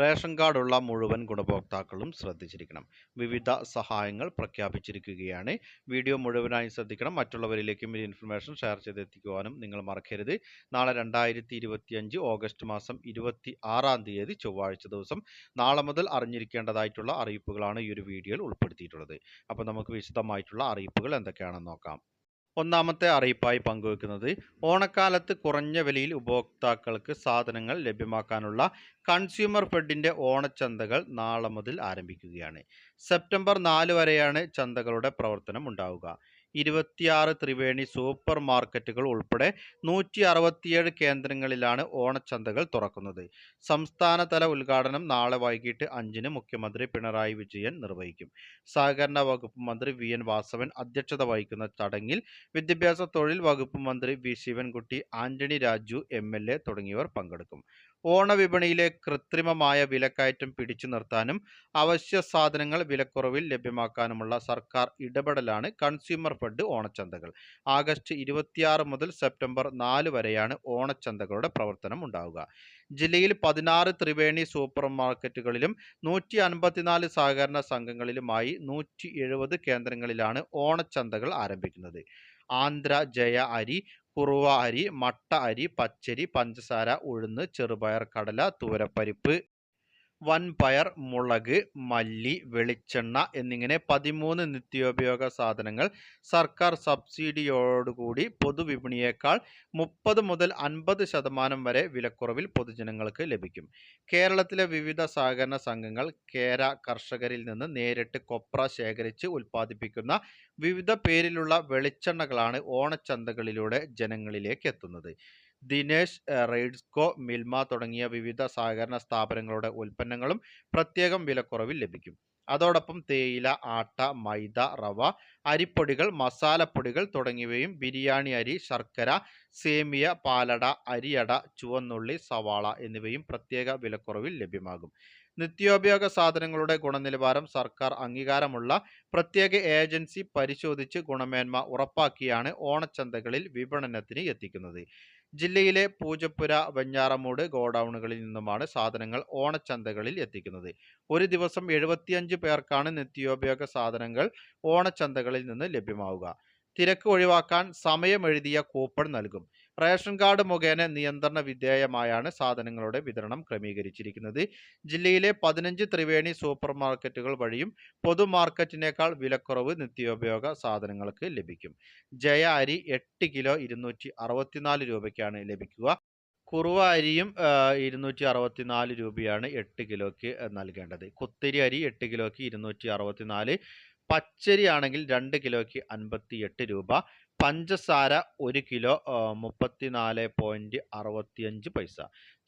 Ration കാർഡുള്ള മുഴുവൻ ഗുണഭോക്താക്കളും ശ്രദ്ധിച്ചിരിക്കണം. വിവിധ സഹായങ്ങൾ പ്രഖ്യാപിച്ചിരിക്കുകയാണ്. വീഡിയോ മുഴുവനായി ശ്രദ്ധിക്കണം. മറ്റുള്ളവരിലേക്കും ഈ ഇൻഫർമേഷൻ ഷെയർ ചെയ്തെത്തിക്കുവാനും നിങ്ങൾ മറക്കരുത്. നാളെ രണ്ടായിരത്തി ഓഗസ്റ്റ് മാസം ഇരുപത്തി ആറാം തീയതി ചൊവ്വാഴ്ച ദിവസം നാളെ മുതൽ അറിഞ്ഞിരിക്കേണ്ടതായിട്ടുള്ള അറിയിപ്പുകളാണ് ഈ ഒരു വീഡിയോയിൽ ഉൾപ്പെടുത്തിയിട്ടുള്ളത്. അപ്പോൾ നമുക്ക് വിശദമായിട്ടുള്ള അറിയിപ്പുകൾ എന്തൊക്കെയാണെന്ന് നോക്കാം. ഒന്നാമത്തെ അറിയിപ്പായി പങ്കുവെക്കുന്നത് ഓണക്കാലത്ത് കുറഞ്ഞ വിലയിൽ ഉപഭോക്താക്കൾക്ക് സാധനങ്ങൾ ലഭ്യമാക്കാനുള്ള കൺസ്യൂമർ ഫെഡിന്റെ ഓണച്ചന്തകൾ നാളെ മുതൽ ആരംഭിക്കുകയാണ്. സെപ്റ്റംബർ നാല് വരെയാണ് ചന്തകളുടെ പ്രവർത്തനം ഉണ്ടാവുക. ഇരുപത്തിയാറ് ത്രിവേണി സൂപ്പർ മാർക്കറ്റുകൾ ഉൾപ്പെടെ നൂറ്റി അറുപത്തിയേഴ് കേന്ദ്രങ്ങളിലാണ് ഓണച്ചന്തകൾ തുറക്കുന്നത്. സംസ്ഥാനതല ഉദ്ഘാടനം നാളെ വൈകിട്ട് അഞ്ചിന് മുഖ്യമന്ത്രി പിണറായി വിജയൻ നിർവഹിക്കും. സഹകരണ വകുപ്പ് മന്ത്രി വി എൻ വാസവൻ അധ്യക്ഷത വഹിക്കുന്ന ചടങ്ങിൽ വിദ്യാഭ്യാസ തൊഴിൽ വകുപ്പ് മന്ത്രി വി ശിവൻകുട്ടി ആന്റണി രാജു എം തുടങ്ങിയവർ പങ്കെടുക്കും. ഓണവിപണിയിലെ കൃത്രിമമായ വിലക്കയറ്റം പിടിച്ചു നിർത്താനും അവശ്യ സാധനങ്ങൾ വിലക്കുറവിൽ ലഭ്യമാക്കാനുമുള്ള സർക്കാർ ഇടപെടലാണ് കൺസ്യൂമർ ഫെഡ് ഓണച്ചന്തകൾ. ആഗസ്റ്റ് ഇരുപത്തിയാറ് മുതൽ സെപ്റ്റംബർ നാല് വരെയാണ് ഓണച്ചന്തകളുടെ പ്രവർത്തനം ഉണ്ടാവുക. ജില്ലയിൽ പതിനാറ് ത്രിവേണി സൂപ്പർ മാർക്കറ്റുകളിലും നൂറ്റി അൻപത്തിനാല് സഹകരണ സംഘങ്ങളിലുമായി നൂറ്റി എഴുപത് കേന്ദ്രങ്ങളിലാണ് ഓണച്ചന്തകൾ ആരംഭിക്കുന്നത്. ആന്ധ്ര ജയ അരി കുറുവ അരി മട്ട അരി പച്ചരി പഞ്ചസാര ഉഴുന്ന് ചെറുപയർ കടല തുവരപ്പരിപ്പ് വൻപയർ മുളക് മല്ലി വെളിച്ചെണ്ണ എന്നിങ്ങനെ പതിമൂന്ന് നിത്യോപയോഗ സാധനങ്ങൾ സർക്കാർ സബ്സിഡിയോടുകൂടി പൊതുവിപണിയേക്കാൾ മുപ്പത് മുതൽ അൻപത് ശതമാനം വരെ വിലക്കുറവിൽ പൊതുജനങ്ങൾക്ക് ലഭിക്കും. കേരളത്തിലെ വിവിധ സഹകരണ സംഘങ്ങൾ കേര കർഷകരിൽ നിന്ന് നേരിട്ട് കൊപ്ര ശേഖരിച്ച് ഉൽപ്പാദിപ്പിക്കുന്ന വിവിധ പേരിലുള്ള വെളിച്ചെണ്ണകളാണ് ഓണച്ചന്തകളിലൂടെ ജനങ്ങളിലേക്ക് എത്തുന്നത്. ദിനേശ് റെയ്ഡ്സ്കോ മിൽമ തുടങ്ങിയ വിവിധ സഹകരണ സ്ഥാപനങ്ങളുടെ ഉൽപ്പന്നങ്ങളും പ്രത്യേകം വിലക്കുറവിൽ ലഭിക്കും. അതോടൊപ്പം തേയില ആട്ട മൈദ റവ അരിപ്പൊടികൾ മസാലപ്പൊടികൾ തുടങ്ങിയവയും ബിരിയാണി അരി ശർക്കര സേമിയ പാലട അരിയട ചുവന്നുള്ളി സവാള എന്നിവയും പ്രത്യേക വിലക്കുറവിൽ ലഭ്യമാകും. നിത്യോപയോഗ സാധനങ്ങളുടെ ഗുണനിലവാരം സർക്കാർ അംഗീകാരമുള്ള പ്രത്യേക ഏജൻസി പരിശോധിച്ച് ഗുണമേന്മ ഉറപ്പാക്കിയാണ് ഓണച്ചന്തകളിൽ വിപണനത്തിന് എത്തിക്കുന്നത്. ജില്ലയിലെ പൂജപ്പുര വെഞ്ഞാറമൂട് ഗോഡൌണുകളിൽ നിന്നുമാണ് സാധനങ്ങൾ ഓണച്ചന്തകളിൽ എത്തിക്കുന്നത്. ഒരു ദിവസം എഴുപത്തിയഞ്ച് പേർക്കാണ് നിത്യോപയോഗ സാധനങ്ങൾ ഓണച്ചന്തകളിൽ നിന്ന് ലഭ്യമാവുക. തിരക്ക് ഒഴിവാക്കാൻ സമയമെഴുതിയ കൂപ്പൺ നൽകും. റേഷൻ കാർഡ് മുഖേന നിയന്ത്രണ വിധേയമായാണ് സാധനങ്ങളുടെ വിതരണം ക്രമീകരിച്ചിരിക്കുന്നത്. ജില്ലയിലെ പതിനഞ്ച് ത്രിവേണി സൂപ്പർ മാർക്കറ്റുകൾ വഴിയും പൊതു മാർക്കറ്റിനേക്കാൾ വിലക്കുറവ് നിത്യോപയോഗ സാധനങ്ങൾക്ക് ലഭിക്കും. ജയ അരി എട്ട് കിലോ ഇരുന്നൂറ്റി അറുപത്തിനാല് രൂപയ്ക്കാണ് ലഭിക്കുക. കുറുവ അരിയും ഇരുന്നൂറ്റി അറുപത്തിനാല് രൂപയാണ് എട്ട് കിലോയ്ക്ക് നൽകേണ്ടത്. കുത്തരി അരി എട്ട് കിലോയ്ക്ക് ഇരുന്നൂറ്റി അറുപത്തിനാല് പച്ചരി ആണെങ്കിൽ രണ്ട് കിലോയ്ക്ക് അൻപത്തി എട്ട് രൂപ. പഞ്ചസാര ഒരു കിലോ മുപ്പത്തിനാല് പോയിന്റ് അറുപത്തിയഞ്ച് പൈസ.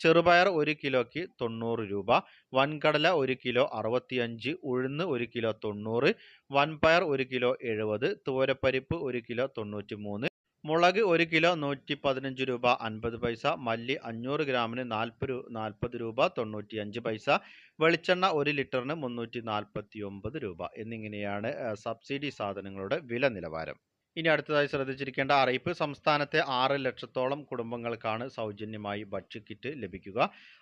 ചെറുപയർ ഒരു കിലോയ്ക്ക് തൊണ്ണൂറ് രൂപ. വൻകടല ഒരു കിലോ അറുപത്തിയഞ്ച് ഉഴുന്ന് ഒരു കിലോ തൊണ്ണൂറ് വൻപയർ ഒരു കിലോ എഴുപത് തുവരപ്പരിപ്പ് ഒരു കിലോ തൊണ്ണൂറ്റി മൂന്ന് മുളക് ഒരു കിലോ നൂറ്റി പതിനഞ്ച് രൂപ അൻപത് പൈസ മല്ലി അഞ്ഞൂറ് ഗ്രാമിന് നാൽപ്പത് നാൽപ്പത് രൂപ തൊണ്ണൂറ്റി അഞ്ച് പൈസ വെളിച്ചെണ്ണ ഒരു ലിറ്ററിന് മുന്നൂറ്റി നാൽപ്പത്തി ഒമ്പത് രൂപ എന്നിങ്ങനെയാണ് സബ്സിഡി സാധനങ്ങളുടെ വില നിലവാരം ഇനി അടുത്തതായി ശ്രദ്ധിച്ചിരിക്കേണ്ട അറിയിപ്പ് സംസ്ഥാനത്തെ ആറ് ലക്ഷത്തോളം കുടുംബങ്ങൾക്കാണ് സൗജന്യമായി ഭക്ഷ്യക്കിറ്റ് ലഭിക്കുക.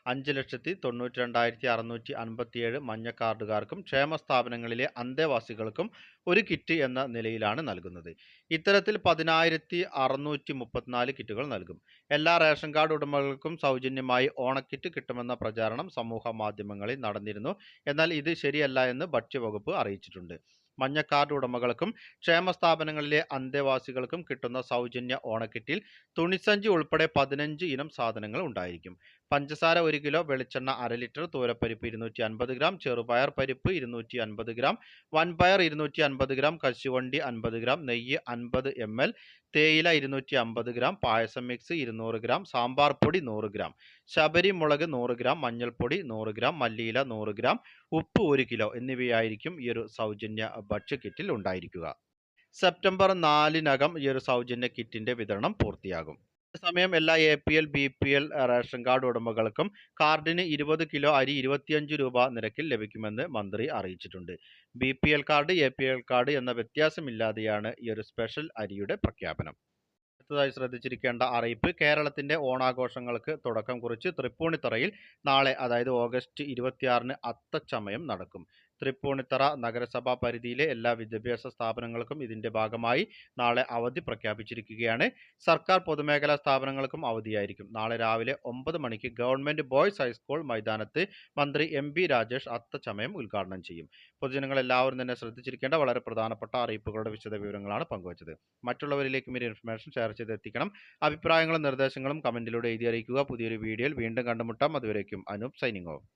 അഞ്ച് ലക്ഷത്തി തൊണ്ണൂറ്റി രണ്ടായിരത്തി അറുന്നൂറ്റി അൻപത്തിയേഴ് മഞ്ഞ കാർഡുകാർക്കും ക്ഷേമ സ്ഥാപനങ്ങളിലെ അന്തേവാസികൾക്കും ഒരു കിറ്റ് എന്ന നിലയിലാണ് നൽകുന്നത്. ഇത്തരത്തിൽ പതിനായിരത്തി അറുന്നൂറ്റി മുപ്പത്തിനാല് കിറ്റുകൾ നൽകും. എല്ലാ റേഷൻ കാർഡ് ഉടമകൾക്കും സൗജന്യമായി ഓണക്കിറ്റ് കിട്ടുമെന്ന പ്രചാരണം സമൂഹ മാധ്യമങ്ങളിൽ നടന്നിരുന്നു. എന്നാൽ ഇത് ശരിയല്ല എന്ന് ഭക്ഷ്യവകുപ്പ് അറിയിച്ചിട്ടുണ്ട്. മഞ്ഞ ഉടമകൾക്കും ക്ഷേമ സ്ഥാപനങ്ങളിലെ അന്തേവാസികൾക്കും കിട്ടുന്ന സൗജന്യ ഓണക്കിറ്റിൽ തുണിസഞ്ചി ഉൾപ്പെടെ പതിനഞ്ച് ഇനം സാധനങ്ങൾ ഉണ്ടായിരിക്കും. പഞ്ചസാര ഒരു കിലോ വെളിച്ചെണ്ണ അര ലിറ്റർ തൂരപ്പരിപ്പ് ഇരുന്നൂറ്റി അൻപത് ഗ്രാം ചെറുപയർ പരിപ്പ് ഇരുന്നൂറ്റി അൻപത് ഗ്രാം വൻപയർ ഇരുന്നൂറ്റി അൻപത് ഗ്രാം കശുവണ്ടി അൻപത് ഗ്രാം നെയ്യ് അൻപത് എം എൽ തേയില ഇരുന്നൂറ്റി അമ്പത് ഗ്രാം പായസം മിക്സ് ഇരുന്നൂറ് ഗ്രാം സാമ്പാർ പൊടി നൂറ് ഗ്രാം ശബരി മുളക് നൂറ് ഗ്രാം മഞ്ഞൾപ്പൊടി നൂറ് ഗ്രാം മല്ലിയില നൂറ് ഗ്രാം ഉപ്പ് ഒരു കിലോ എന്നിവയായിരിക്കും ഈ ഒരു സൗജന്യ ഭക്ഷ്യ കിറ്റിൽ ഉണ്ടായിരിക്കുക. സെപ്റ്റംബർ നാലിനകം ഈ ഒരു സൗജന്യ കിറ്റിന്റെ വിതരണം പൂർത്തിയാകും. സമയം എല്ലാ A P L B P L ration card ഉടമകൾക്കും കാർഡിന് ഇരുപത് കിലോ അരി ഇരുപത്തിയഞ്ച് രൂപ നിരക്കിൽ ലഭിക്കുമെന്ന് മന്ത്രി അറിയിച്ചിട്ടുണ്ട്. B P L card A P L card എന്ന വ്യത്യാസമില്ലാതെയാണ് ഈ ഒരു സ്പെഷ്യൽ അരിയുടെ പ്രഖ്യാപനം. അടുത്തതായി ശ്രദ്ധിച്ചിരിക്കേണ്ട അറിയിപ്പ് കേരളത്തിന്റെ ഓണാഘോഷങ്ങൾക്ക് തുടക്കം കുറിച്ച് തൃപ്പൂണിത്തറയിൽ നാളെ അതായത് ഓഗസ്റ്റ് ഇരുപത്തിയാറിന് അത്തച്ചമയം നടക്കും. തൃപ്പൂണിത്തറ നഗരസഭാ പരിധിയിലെ എല്ലാ വിദ്യാഭ്യാസ സ്ഥാപനങ്ങൾക്കും ഇതിന്റെ ഭാഗമായി നാളെ അവധി പ്രഖ്യാപിച്ചിരിക്കുകയാണ്. സർക്കാർ പൊതുമേഖലാ സ്ഥാപനങ്ങൾക്കും അവധിയായിരിക്കും. നാളെ രാവിലെ ഒമ്പത് മണിക്ക് ഗവൺമെന്റ് ബോയ്സ് ഹൈസ്കൂൾ മൈതാനത്ത് മന്ത്രി എം രാജേഷ് അത്തച്ചമയം ഉദ്ഘാടനം ചെയ്യും. പൊതുജനങ്ങൾ എല്ലാവരും തന്നെ ശ്രദ്ധിച്ചിരിക്കേണ്ട വളരെ പ്രധാനപ്പെട്ട അറിയിപ്പുകളുടെ വിശദ വിവരങ്ങളാണ് പങ്കുവച്ചത്. മറ്റുള്ളവരിലേക്കും ഈ ഇൻഫർമേഷൻ ഷെയർ ചെയ്ത് എത്തിക്കണം അഭിപ്രായങ്ങളും നിർദ്ദേശങ്ങളും കമന്റിലൂടെ എഴുതി അറിയിക്കുക. പുതിയൊരു വീഡിയോയിൽ വീണ്ടും കണ്ടുമുട്ടാം. അതുവരേക്കും അനൂപ് സൈനിങ് ഓഫ്